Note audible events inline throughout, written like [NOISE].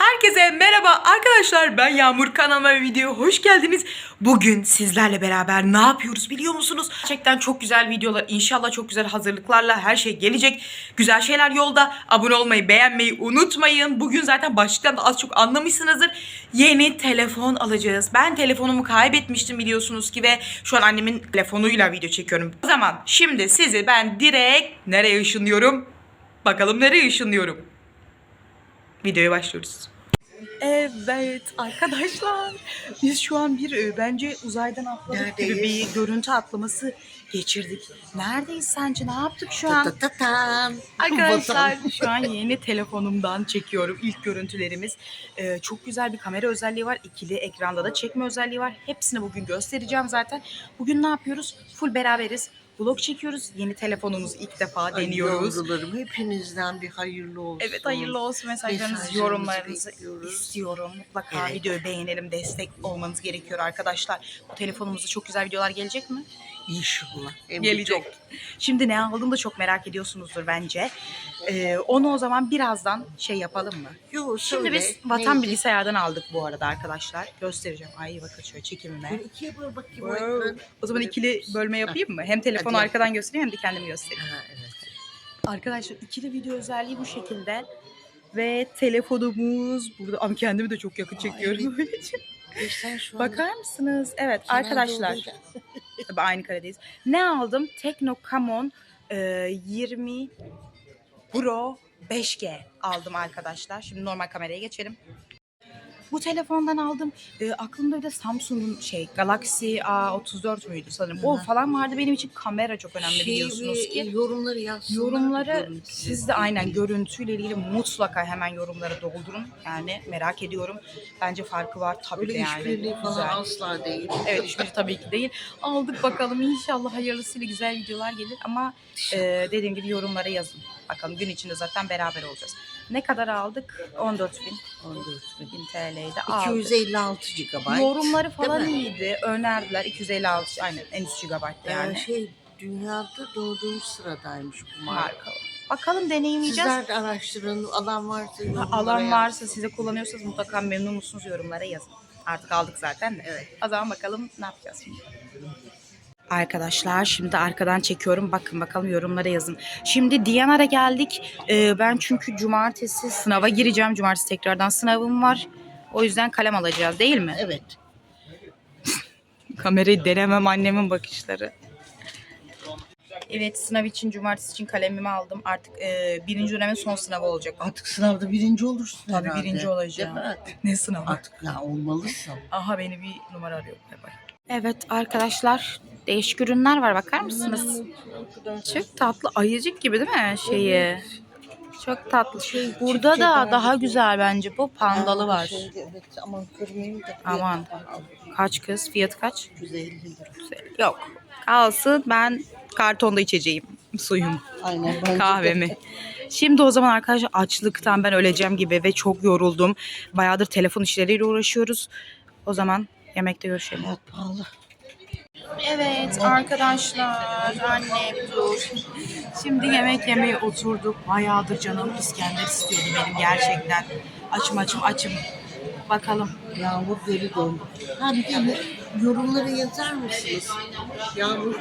Herkese merhaba arkadaşlar ben Yağmur kanalıma ve videoya hoş geldiniz. Bugün sizlerle beraber ne yapıyoruz biliyor musunuz? Gerçekten çok güzel videolar inşallah çok güzel hazırlıklarla her şey gelecek. Güzel şeyler yolda. Abone olmayı beğenmeyi unutmayın. Bugün zaten başlıktan da az çok anlamışsınızdır. Yeni telefon alacağız. Ben telefonumu kaybetmiştim biliyorsunuz ki ve şu an annemin telefonuyla video çekiyorum. O zaman şimdi sizi ben direkt nereye ışınlıyorum? Bakalım nereye ışınlıyorum? Videoya başlıyoruz. Evet arkadaşlar biz şu an bir e, bence uzaydan atladık gibi Neredeyiz? bir görüntü atlaması geçirdik. Neredeyiz sence ne yaptık şu an? Tatatam. Arkadaşlar şu an yeni telefonumdan çekiyorum ilk görüntülerimiz. Ee, çok güzel bir kamera özelliği var. İkili ekranda da çekme özelliği var. Hepsini bugün göstereceğim zaten. Bugün ne yapıyoruz? Full beraberiz. Vlog çekiyoruz. Yeni telefonumuzu ilk defa Ay, deniyoruz. yavrularım hepinizden bir hayırlı olsun. Evet hayırlı olsun Mesajlarınızı yorumlarınızı bekliyoruz. istiyorum. Mutlaka Evet. videoyu beğenelim, destek olmanız gerekiyor arkadaşlar. Bu telefonumuzda çok güzel videolar gelecek mi? İnşallah. Hem de Gelecek. çok. Şimdi ne aldım da çok merak ediyorsunuzdur bence. Ee, onu o zaman birazdan şey yapalım mı? Yo, Şimdi söyle. biz vatan Neydi? bilgisayardan aldık bu arada arkadaşlar. Göstereceğim. Ay bakın şöyle çekimime. Böyle ikiye böl bakayım. O ekranı. O zaman ikili bölme yapayım mı? Hem telefonu Hadi. arkadan göstereyim hem de kendimi göstereyim. Ha, evet. Arkadaşlar ikili video özelliği bu şekilde. Ve telefonumuz burada. Ama kendimi de çok yakın çekiyorum. Sen şu Bakar mısınız? Evet kenarda arkadaşlar. olunca- [LAUGHS] Tabii aynı karedeyiz. Ne aldım? Tekno Camon e, 20 Pro 5G aldım arkadaşlar. Şimdi normal kameraya geçelim. Bu telefondan aldım. E, aklımda bir de Samsung'un şey Galaxy A34 müydü sanırım. O Hı hı. falan vardı. Benim için kamera çok önemli Şey, biliyorsunuz ki. Yorumları yazsınlar. Yorumları siz de aynen görüntüyle ilgili mutlaka hemen yorumlara doldurun. Yani merak ediyorum. Bence farkı var tabii Öyle de yani. işbirliği falan Güzel. asla değil. Evet işbirliği tabii ki değil. Aldık bakalım inşallah hayırlısıyla güzel videolar gelir ama e, dediğim gibi yorumlara yazın. Bakalım gün içinde zaten beraber olacağız. Ne kadar aldık? 14 bin. 14 bin. aldık. 256 GB. Yorumları falan Değil mi? iyiydi. Önerdiler. 256 aynen en üst GB'da yani. Yani şey dünyada doğduğumuz sıradaymış bu marka. Marka. Bakalım deneyimleyeceğiz. Sizler de araştırın. Alan varsa yorumlara alan yazın. varsa size kullanıyorsanız mutlaka memnun musunuz yorumlara yazın. Artık aldık zaten de. Evet. O zaman bakalım ne yapacağız şimdi. Arkadaşlar şimdi arkadan çekiyorum. Bakın bakalım yorumlara yazın. Şimdi Diyanar'a geldik. Ee, ben çünkü cumartesi sınava gireceğim. Cumartesi tekrardan sınavım var. O yüzden kalem alacağız değil mi? Evet. Kamerayı denemem annemin bakışları. Evet sınav için cumartesi için kalemimi aldım. Artık e, birinci dönemin son sınavı olacak. Artık sınavda birinci olursun Tabii herhalde. birinci olacağım. Değil mi? Ne sınavı? Artık ya olmalısın. Aha beni bir numara arıyor. Bay bay. Evet arkadaşlar değişik ürünler var bakar mısınız? Çok tatlı ayıcık gibi değil mi şeyi? Çok tatlı. Şey, Burada da daha gibi. güzel bence bu pandalı var. şeyde, evet aman kırmayayım da. Aman. Kaç kız? Fiyatı kaç? 150 lira. Yok. Kalsın ben kartonda içeceğim suyum, Aynen. de. kahvemi. Şimdi o zaman arkadaşlar açlıktan ben öleceğim gibi ve çok yoruldum. Bayağıdır telefon işleriyle uğraşıyoruz. O zaman yemekte görüşelim. Hayat pahalı. Evet arkadaşlar annem dur. Şimdi yemek yemeye oturduk. Bayağıdır canım İskender istiyordu benim gerçekten. Açım açım açım. Bakalım. Yağmur geri döndü. Ha bir de yorumlara yazar mısınız? Yağmur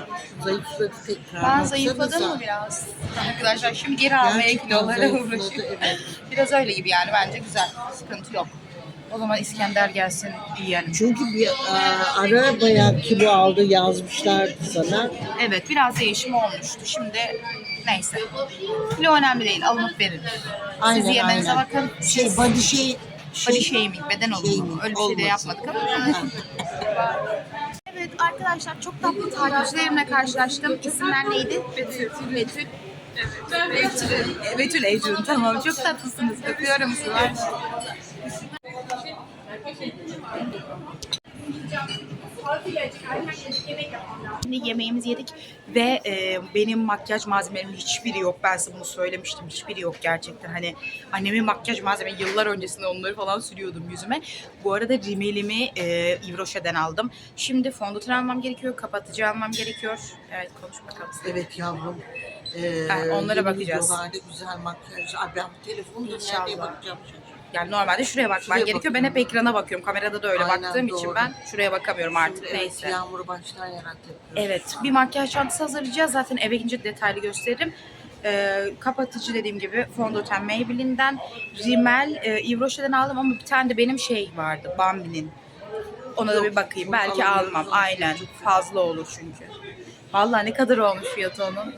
zayıfladı tekrar. Ben Baksanıza. zayıfladım mı biraz? Arkadaşlar şimdi geri almaya Gerçekten kilolara zayıfladı, uğraşıyorum. Evet. Biraz öyle gibi yani bence güzel. Sıkıntı yok. O zaman İskender gelsin yiyelim. Çünkü bir e, ara bayağı kilo aldı yazmışlardı sana. Evet biraz değişim olmuştu. Şimdi neyse. Kilo önemli değil. Alınıp verilir. Aynen, Siz yemenize aynen. bakın. Şey body şey Body shaming, beden olumlu. Shaming Öyle bir şey de yapmadık ama. [LAUGHS] evet arkadaşlar çok tatlı takipçilerimle karşılaştım. İsimler neydi? Betül. Betül. Betül. Betül Ecun tamam çok tatlısınız. Öpüyorum sizi. Şimdi yemeğimizi yedik ve e, benim makyaj malzemelerim hiçbiri yok. Ben size bunu söylemiştim. Hiçbiri yok gerçekten. Hani annemin makyaj malzeme yıllar öncesinde onları falan sürüyordum yüzüme. Bu arada rimelimi e, Rocher'den aldım. Şimdi fondöten almam gerekiyor. Kapatıcı almam gerekiyor. Evet konuş bakalım. Evet yavrum. Ee, Ha, onlara bakacağız. videolarda güzel makyaj. Ay ben bu telefonu da İnşallah. nereye bakacağım şaşırdım. Yani normalde şuraya bakman Şuraya gerekiyor. Ben hep ekrana bakıyorum. Kamerada da öyle Aynen, baktığım için doğru. ben şuraya bakamıyorum artık. Evet, Neyse. Yağmuru baştan yarat yapıyoruz. Evet, bir makyaj çantası hazırlayacağız. Zaten eve gidince detaylı gösteririm. Ee, kapatıcı dediğim gibi fondöten Maybelline'den, rimel e, Yves Rocher'den aldım ama bir tane de benim şey vardı, Bambi'nin. Ona da Yok, bir bakayım. Belki alamıyoruz almam. onu. Aynen. Fazla olur çünkü. Vallahi ne kadar olmuş fiyatı onun?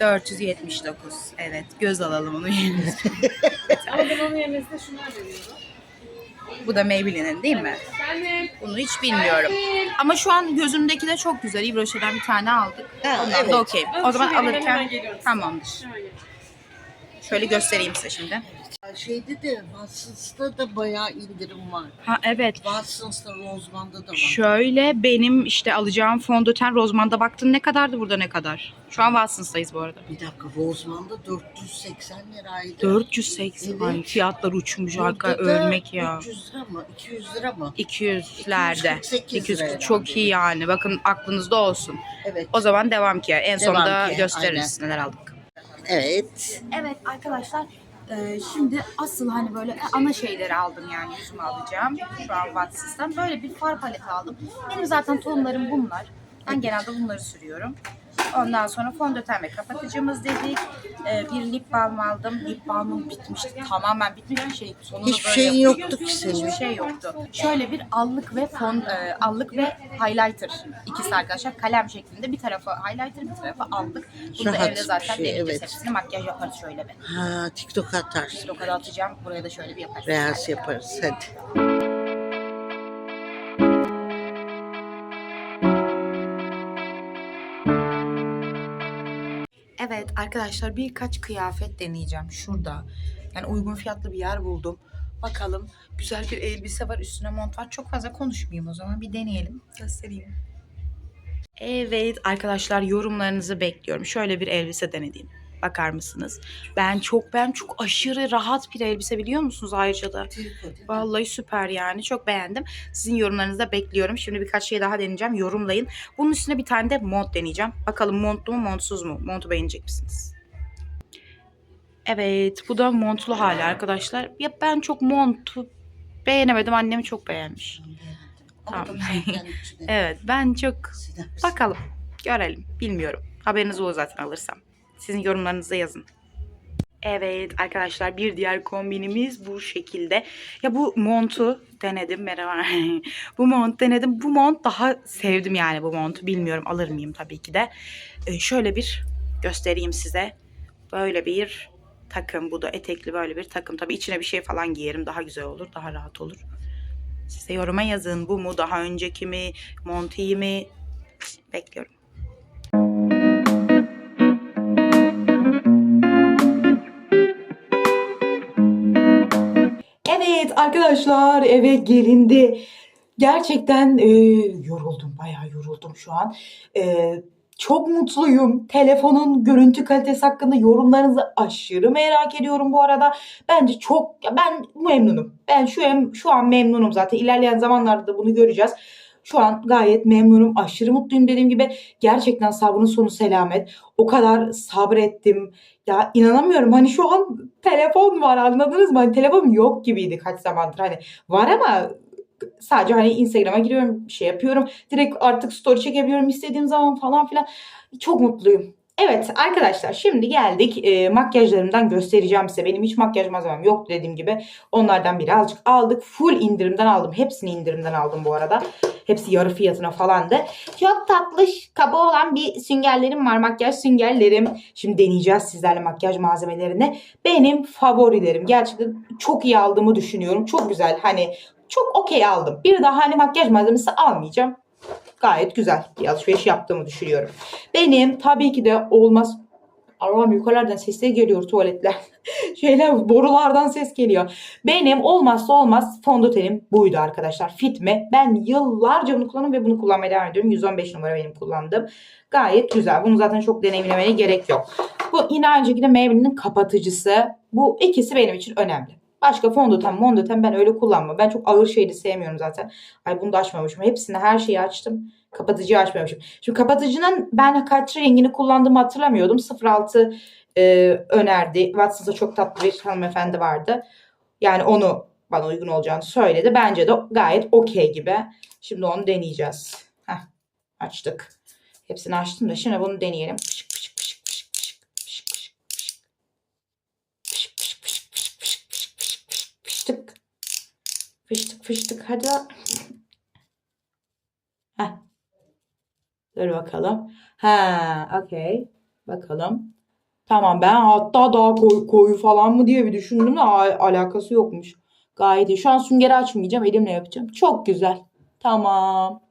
479. Evet. Göz alalım onun yerine. [LAUGHS] Ama ben onun yerine size şunlar veriyorum. Bu da Maybelline'in değil mi? Bunu hiç bilmiyorum. Ama şu an gözümdeki de çok güzel. Rocher'den bir tane aldık. Ha, Ondan evet. da okey. O zaman alırken tamamdır. Hemen geliyorum. Şöyle göstereyim size şimdi. Şeyde de Watsons'ta da bayağı indirim var. Ha evet. Watsons'ta Roseman'da da var. Şöyle benim işte alacağım fondöten Rozman'da baktın ne kadardı burada ne kadar? Şu an Watsons'tayız bu arada. Bir dakika Roseman'da 480 liraydı. 480 Evet. ay fiyatlar uçmuş Burada arka da ölmek ya. 300 lira mı? 200 lira mı? 200'lerde. 248 200 lira çok herhalde. iyi yani. Bakın aklınızda olsun. Evet. O zaman devam ki. En Devam sonunda ki, gösteririz neler aldık. Evet. Evet arkadaşlar e, şimdi asıl hani böyle ana şeyleri aldım yani yüzüme alacağım. Şu an Watsons'tan böyle bir far paleti aldım. Benim zaten tonlarım bunlar. Ben genelde bunları sürüyorum. Ondan sonra fondöten ve kapatıcımız dedik. E, bir lip balm aldım. Lip balmım bitmişti. Tamamen bitmiş bir şey. Sonunda Hiçbir böyle şeyin yapıyorum. yoktu ki senin. Hiçbir şey yoktu. Şöyle bir allık ve fon e, allık ve highlighter ikisi arkadaşlar. Kalem şeklinde bir tarafı highlighter bir tarafı allık. Bunu da Rahat evde zaten bir şey, deneyeceğiz evet. hepsini. Makyaj yaparız şöyle bir. Ha TikTok atarsın. Lokada atacağım. Buraya da şöyle bir yaparız. Reels yaparız hadi. Evet arkadaşlar birkaç kıyafet deneyeceğim şurada. Yani uygun fiyatlı bir yer buldum. Bakalım güzel bir elbise var üstüne mont var. Çok fazla konuşmayayım o zaman bir deneyelim. Göstereyim. Evet arkadaşlar yorumlarınızı bekliyorum. Şöyle bir elbise denedim. Bakar mısınız? Ben çok ben çok aşırı rahat bir elbise biliyor musunuz ayrıca da. Vallahi süper yani. Çok beğendim. Sizin yorumlarınızı da bekliyorum. Şimdi birkaç şey daha deneyeceğim. Yorumlayın. Bunun üstüne bir tane de mont deneyeceğim. Bakalım montlu mu montsuz mu? Montu beğenecek misiniz? Evet. Bu da montlu hali arkadaşlar. Ya ben çok montu beğenemedim. Annem çok beğenmiş. Tamam. [LAUGHS] Evet. Ben çok Bakalım. Görelim. Bilmiyorum. Haberiniz olur zaten alırsam. Sizin yorumlarınızı yazın. Evet arkadaşlar bir diğer kombinimiz bu şekilde. Ya bu montu denedim. Merhaba. [LAUGHS] bu mont denedim. Bu mont daha sevdim yani bu montu. Bilmiyorum alır mıyım tabii ki de. Ee, şöyle bir göstereyim size. Böyle bir takım. Bu da etekli böyle bir takım. Tabii içine bir şey falan giyerim. Daha güzel olur. Daha rahat olur. Size yoruma yazın. Bu mu? Daha önceki mi? Mont iyi mi? Bekliyorum. Arkadaşlar eve gelindi. Gerçekten e, yoruldum bayağı yoruldum şu an. E, çok mutluyum. Telefonun görüntü kalitesi hakkında yorumlarınızı aşırı merak ediyorum bu arada. Bence çok ben memnunum. Ben şu şu an memnunum zaten. İlerleyen zamanlarda da bunu göreceğiz. Şu an gayet memnunum. Aşırı mutluyum dediğim gibi. Gerçekten sabrın sonu selamet. O kadar sabrettim. Ya inanamıyorum. Hani şu an telefon var anladınız mı? Hani telefon yok gibiydi kaç zamandır. Hani var ama sadece hani Instagram'a giriyorum, şey yapıyorum. Direkt artık story çekebiliyorum istediğim zaman falan filan. Çok mutluyum. Evet arkadaşlar şimdi geldik e, makyajlarımdan göstereceğim size. Benim hiç makyaj malzemem yoktu dediğim gibi. Onlardan birazcık aldık. Full indirimden aldım. Hepsini indirimden aldım bu arada. Hepsi yarı fiyatına falandı. Çok tatlış kaba olan bir süngerlerim var. Makyaj süngerlerim. Şimdi deneyeceğiz sizlerle makyaj malzemelerini. Benim favorilerim. Gerçekten çok iyi aldığımı düşünüyorum. Çok güzel. Hani çok okey aldım. Bir daha hani makyaj malzemesi almayacağım. Gayet güzel bir alışveriş yaptığımı düşünüyorum. Benim tabii ki de olmaz. Allah'ım yukarılardan sesler geliyor tuvaletler. Şeyler borulardan ses geliyor. Benim olmazsa olmaz fondötenim buydu arkadaşlar. Fitme. Ben yıllarca bunu kullanıyorum ve bunu kullanmaya devam ediyorum. 115 numara benim kullandığım. Gayet güzel. Bunu zaten çok deneyimlemeye gerek yok. Bu yine aynı Maybelline'in kapatıcısı. Bu ikisi benim için önemli. Başka fondöten, mondöten ben öyle kullanmam. Ben çok ağır şeyi sevmiyorum zaten. Ay bunu da açmamışım. Hepsini her şeyi açtım. Kapatıcıyı açmamışım. Şimdi kapatıcının ben kaç rengini kullandığımı hatırlamıyordum. 06 e, önerdi. WhatsApp'ta çok tatlı bir hanımefendi vardı. Yani onu bana uygun olacağını söyledi. Bence de gayet okey gibi. Şimdi onu deneyeceğiz. Heh, açtık. Hepsini açtım da şimdi bunu deneyelim. Fıştık fıştık hadi. Heh. Dur bakalım. Ha, okey. Bakalım. Tamam ben hatta daha koyu, koyu falan mı diye bir düşündüm de alakası yokmuş. Gayet iyi. Şu an süngeri açmayacağım. Elimle yapacağım. Çok güzel. Tamam.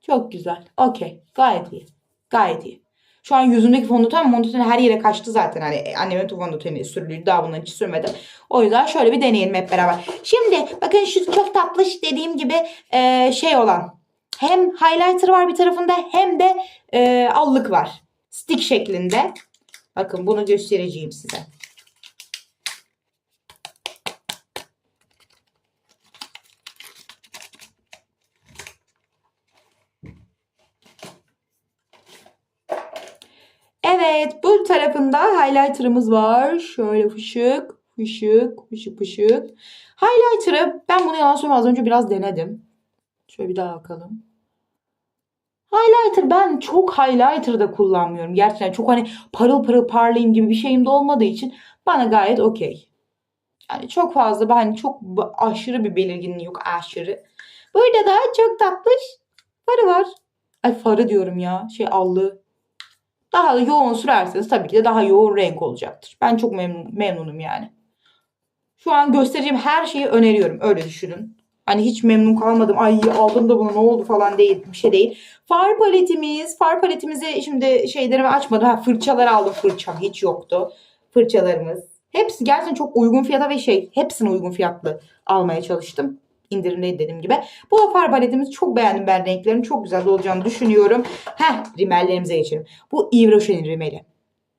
Çok güzel. Okey. Gayet iyi. Gayet iyi. Şu an yüzümdeki fondöten fondöten her yere kaçtı zaten. Hani annemin fondöteni sürülüydü. Daha bundan hiç sürmedim. O yüzden şöyle bir deneyelim hep beraber. Şimdi bakın şu çok tatlış dediğim gibi e, şey olan. Hem highlighter var bir tarafında hem de e, allık var. Stick şeklinde. Bakın bunu göstereceğim size. Evet bu tarafında highlighter'ımız var. Şöyle fışık fışık fışık fışık. Highlighter'ı ben bunu yalan söyleyeyim az önce biraz denedim. Şöyle bir daha bakalım. Highlighter ben çok highlighter da kullanmıyorum. Gerçekten çok hani parıl parıl parlayayım gibi bir şeyim de olmadığı için bana gayet okey. Yani çok fazla ben çok ba- aşırı bir belirginliği yok aşırı. Burada da çok tatlış farı var. Ay farı diyorum ya şey allığı. Daha da yoğun sürerseniz tabii ki de daha yoğun renk olacaktır. Ben çok memnun, memnunum yani. Şu an göstereceğim her şeyi öneriyorum. Öyle düşünün. Hani hiç memnun kalmadım. Ay aldım da bunu ne oldu falan değil. Bir şey değil. Far paletimiz. Far paletimizi şimdi şeylerimi açmadım. Ha, fırçalar aldım. Fırçam hiç yoktu. Fırçalarımız. Hepsi gerçekten çok uygun fiyata ve şey hepsini uygun fiyatlı almaya çalıştım. İndirimdeydi dediğim gibi. Bu far paletimiz çok beğendim ben renklerini. Çok güzel olacağını düşünüyorum. Heh rimellerimize geçelim. Bu Yves Rocher'in rimeli.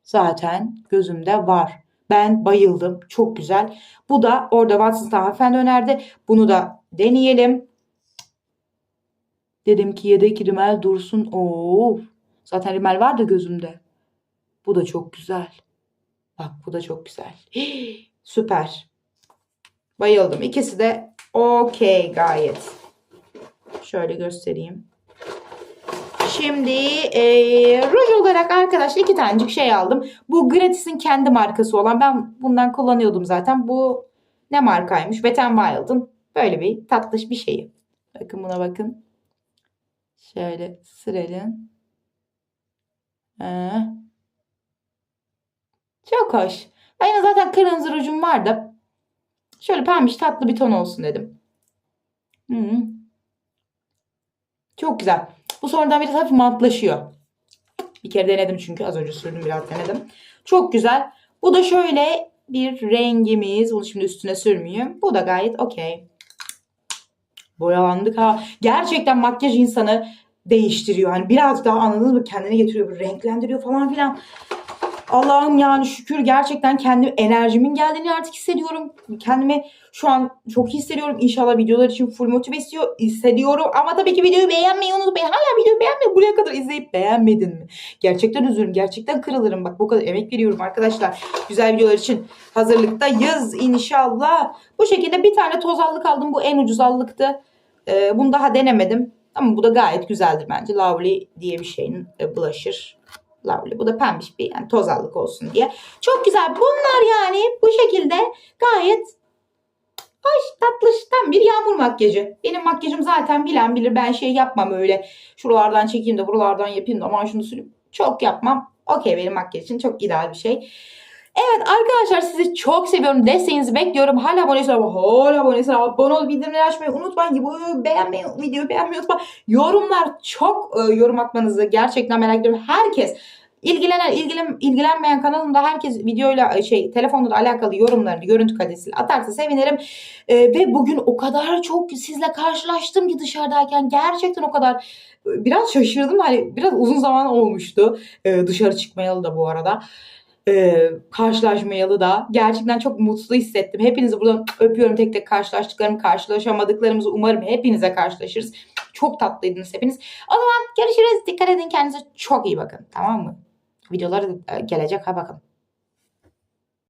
Zaten gözümde var. Ben bayıldım. Çok güzel. Bu da orada Watson's'tan hanımefendi önerdi. Bunu da deneyelim. Dedim ki yedek rimel dursun. Oo. Zaten rimel var da gözümde. Bu da çok güzel. Bak bu da çok güzel. [GASPS] Süper. Bayıldım. İkisi de okey gayet. Şöyle göstereyim. Şimdi eee ruj olarak arkadaşlar iki tanecik şey aldım. Bu Gratis'in kendi markası olan. Ben bundan kullanıyordum zaten. Bu ne markaymış? Wet n Wild'ın böyle bir tatlış bir şeyi. Bakın buna bakın. Şöyle sıralım. Ee, çok hoş. Benim zaten kırmızı rujum var da şöyle pembiş tatlı bir ton olsun dedim. Hı. Çok güzel. Bu sonradan biraz hafif matlaşıyor. Bir kere denedim çünkü az önce sürdüm biraz denedim. Çok güzel. Bu da şöyle bir rengimiz. Bunu şimdi üstüne sürmeyeyim. Bu da gayet okey. Boyalandık ha. Gerçekten makyaj insanı değiştiriyor. Hani biraz daha anladınız mı? Kendine getiriyor. Renklendiriyor falan filan. Allah'ım yani şükür gerçekten kendi enerjimin geldiğini artık hissediyorum. Kendimi şu an çok iyi hissediyorum. İnşallah videolar için full motive hissediyorum. Ama tabii ki videoyu beğenmeyi unutmayın. Hala videoyu beğenmeyi buraya kadar izleyip beğenmedin mi? Gerçekten üzülürüm. Gerçekten kırılırım. Bak bu kadar emek veriyorum arkadaşlar. Güzel videolar için hazırlıktayız inşallah. Bu şekilde bir tane toz allık aldım. Bu en ucuz allıktı. Ee, bunu daha denemedim. Ama bu da gayet güzeldir bence. Lovely diye bir şeyin e, Lovely. Bu da pembiş bir yani tozallık olsun diye. Çok güzel. Bunlar yani bu şekilde gayet hoş tatlış tam bir yağmur makyajı. Benim makyajım zaten bilen bilir. Ben şey yapmam öyle. Şuralardan çekeyim de buralardan yapayım da aman şunu süreyim. Çok yapmam. Okey benim makyaj için çok ideal bir şey. Evet arkadaşlar sizi çok seviyorum. Desteğinizi bekliyorum. Hala aboneysen ama hala aboneysen abone ol bildirimleri açmayı unutmayın. Videoyu beğenmeyi, videoyu beğenmeyi unutmayın. Yorumlar çok e, yorum atmanızı gerçekten merak ediyorum. Herkes ilgilenen, ilgilen, ilgilenmeyen kanalımda herkes videoyla e, şey telefonla alakalı yorumlarını görüntü kalitesiyle atarsa sevinirim. E, ve bugün o kadar çok sizle karşılaştım ki dışarıdayken gerçekten o kadar e, biraz şaşırdım. Hani biraz uzun zaman olmuştu. E, dışarı çıkmayalı da bu arada e, karşılaşmayalı da gerçekten çok mutlu hissettim. Hepinizi buradan öpüyorum tek tek karşılaştıklarım, karşılaşamadıklarımızı umarım hepinize karşılaşırız. Çok tatlıydınız hepiniz. O zaman görüşürüz. Dikkat edin kendinize çok iyi bakın. Tamam mı? videolar e, da gələcək. Ha baxın.